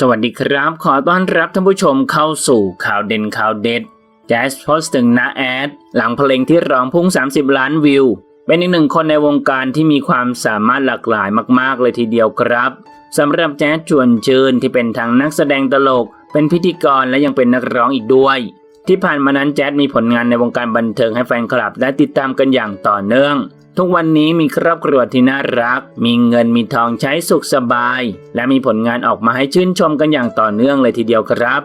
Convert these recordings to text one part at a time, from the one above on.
สวัสดีครับ ขอต้อนรับท่านผู้ชมเข้าสู่ข่าวเด่นข่าวเด็ดแจ๊สโพสต์ถึงนาแอด หลังเพลงที่ร้องพุ่ง 30 ล้านวิว เป็นอีกหนึ่งคนในวงการที่มีความสามารถหลากหลายมาก ๆ เลยทีเดียวครับสำหรับแจ๊สชวนชื่นที่เป็นทั้งนักแสดงตลก เป็นพิธีกรและยังเป็นนักร้องอีกด้วย ที่ผ่านมานั้นแจ๊สมีผลงานในวงการบันเทิงให้แฟนคลับได้ติดตามกันอย่างต่อเนื่อง ทุกวันนี้มีครอบครัวที่น่ารัก มีเงินมีทองใช้สุขสบาย และมีผลงานออกมาให้ชื่นชมกันอย่างต่อเนื่องเลยทีเดียวครับ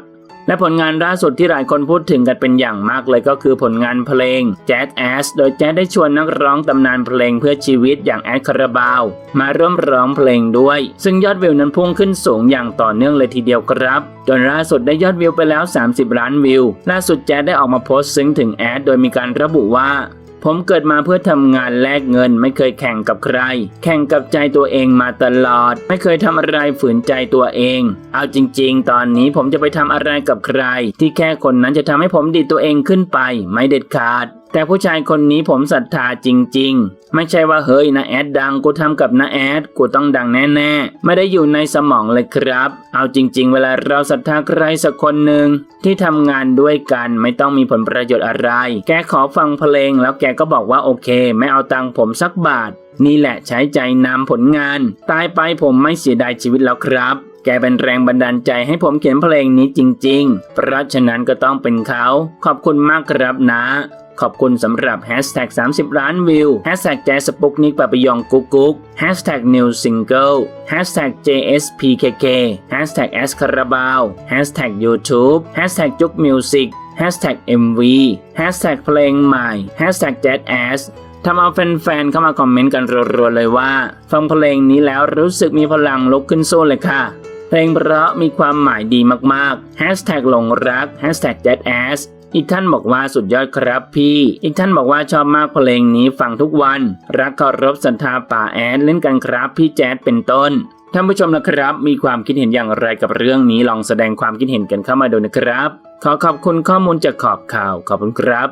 และผลงานล่าสุดที่หลายคนพูดถึงกันเป็นอย่างมากเลยก็คือผลงานเพลง Jazz Ass โดยแจ๊ดได้ชวนนักร้องตำนานเพลงเพื่อชีวิตอย่างแอดคาราบาวมาร่วมร้องเพลงด้วย ซึ่งยอดวิวนั้นพุ่งขึ้นสูงอย่างต่อเนื่องเลยทีเดียวครับจนล่าสุดได้ยอดวิวไปแล้ว 30 ล้านวิว ล่าสุดแจ๊ดได้ออกมาโพสต์ซึ้งถึงแอดโดยมีการระบุว่า ผมเกิดมาเพื่อทำงานแลกเงิน ไม่เคยแข่งกับใคร แข่งกับใจตัวเองมาตลอด ไม่เคยทำอะไรฝืนใจตัวเอง เอาจริง ๆ ตอนนี้ผมจะไปทำอะไรกับใคร ที่แค่คนนั้นจะทำให้ผมดีดตัวเองขึ้นไป ไม่เด็ดขาด แต่ผู้ชายคนนี้ผมศรัทธาจริง ๆ ไม่ใช่ว่าเฮ้ยนะแอดดังกูทำกับนะแอดกูต้องดังแน่ๆ ไม่ได้อยู่ในสมองเลยครับ เอาจริง ๆ เวลาเราศรัทธาใครสักคนหนึ่งที่ทำงานด้วยกันไม่ต้องมีผลประโยชน์อะไร แกขอฟังเพลงแล้วแกก็บอกว่าโอเค ไม่เอาตังค์ผมสักบาท นี่แหละใช้ใจนำผลงาน ตายไปผมไม่เสียดายชีวิตแล้วครับ แกเป็นแรงบันดาลใจให้ผมเขียนเพลงนี้จริง ๆ เพราะฉะนั้นก็ต้องเป็นเขา ขอบคุณมากครับนะ ขอบคุณสำหรับ Hashtag 30 ล้านวิว Hashtag แจสปุกนิกปะปยองกุ๊กกุ๊ก Hashtag New Single Hashtag JSPKK Hashtag S คาราบาว Hashtag YouTube Hashtag จุกมิวสิก Hashtag MV Hashtag เพลงใหม่ Hashtag Jet Ass ทำเอาแฟนๆ เข้ามาคอมเมนต์กันรัวๆเลยว่า ฟังเพลงนี้แล้วรู้สึกมีพลังลุกขึ้นสู้เลยค่ะ เพลงเพราะมีความหมายดีมากๆ Hashtag หลงรัก Hashtag Jet Ass อีกท่านบอกว่าสุดยอดครับพี่ อีกท่านบอกว่าชอบมากเพลงนี้ฟังทุกวัน รักเคารพศรัทธาป่าแอดเล่นกันครับพี่แจ๊ดเป็นต้น ท่านผู้ชมนะครับ มีความคิดเห็นอย่างไรกับเรื่องนี้ลองแสดงความคิดเห็นกันเข้ามาดูนะครับ ขอขอบคุณข้อมูลจากขอบข่าวขอบคุณครับ